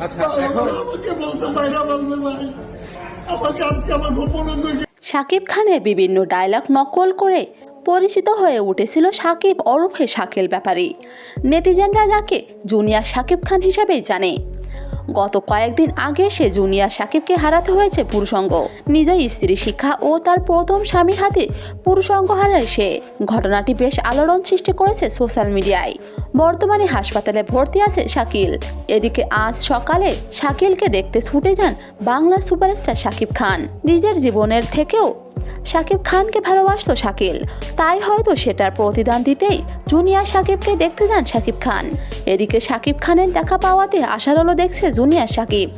আচ্ছা, শাকিব খানের বিভিন্ন ডায়লগ নকল করে পরিচিত হয়ে উঠেছিল সাকিব ওরফে শাকিল ব্যাপারী। নেটিজেনরা যাকে জুনিয়র শাকিব খান হিসেবেই জানে। গত কয়েকদিন আগে সে জুনিয়র সাকিবকে হারাতে হয়েছে পুরুষঙ্গ। নিজের স্ত্রী শিক্ষা ও তার প্রথম স্বামীর হাতে পুরুষঙ্গ হারায় সে। ঘটনাটি বেশ আলোড়ন সৃষ্টি করেছে সোশ্যাল মিডিয়ায়। বর্তমানে হাসপাতালে ভর্তি আছে শাকিল। এদিকে আজ সকালে শাকিলকে দেখতে ছুটে যান বাংলা সুপারস্টার শাকিব খান। নিজের জীবনের থেকেও শাকিব খানকে ভালোবাসত শাকিল। তাই হয়তো সেটার প্রতিদান দিতেই জুনিয়া সাকিবকে দেখতে যান সাকিব খান। এদিকে সাকিব খানের দেখা পাওয়াতে আশার আলো দেখছে জুনিয়া সাকিব।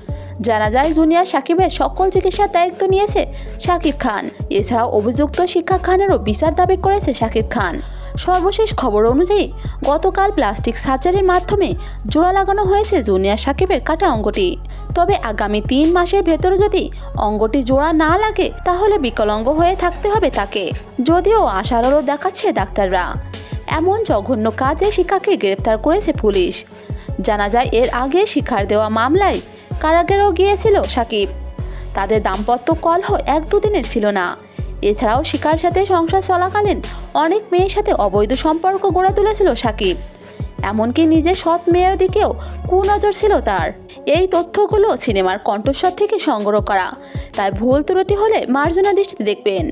জানা যায় জুনিয়া সাকিবের সকল চিকিৎসার দায়িত্ব নিয়েছে সাকিব খান। এছাড়াও অভিযুক্ত শিক্ষা খানেরও বিচার দাবি করেছে শাকিব খান। সর্বশেষ খবর অনুযায়ী, গতকাল প্লাস্টিক সার্জারির মাধ্যমে জোড়া লাগানো হয়েছে জুনিয়র সাকিবের কাটা অঙ্গটি। তবে আগামী তিন মাসের ভেতরে যদি অঙ্গটি জোড়া না লাগে, তাহলে বিকলাঙ্গ হয়ে থাকতে হবে তাকে। যদিও আশার আলো দেখাচ্ছে ডাক্তাররা। এমন জঘন্য কাজে শিখাকে গ্রেপ্তার করেছে পুলিশ। জানা যায়, এর আগে শিখার দেওয়া মামলায় কারাগারেও গিয়েছিল সাকিব। তাদের দাম্পত্য কলহ এক দুদিনের ছিল না। এছাড়াও শিকার সাথে সংসার চলাকালীন অনেক মেয়ের সাথে অবৈধ সম্পর্ক গড়ে তুলেছিল সাকিব। এমনকি নিজের সৎ মেয়ের দিকেও কুনজর ছিল তার। এই তথ্যগুলো সিনেমার কণ্ঠস্বর থেকে সংগ্রহ করা। তাই ভুল ত্রুটি হলে মার্জনা দৃষ্টিতে দেখবেন।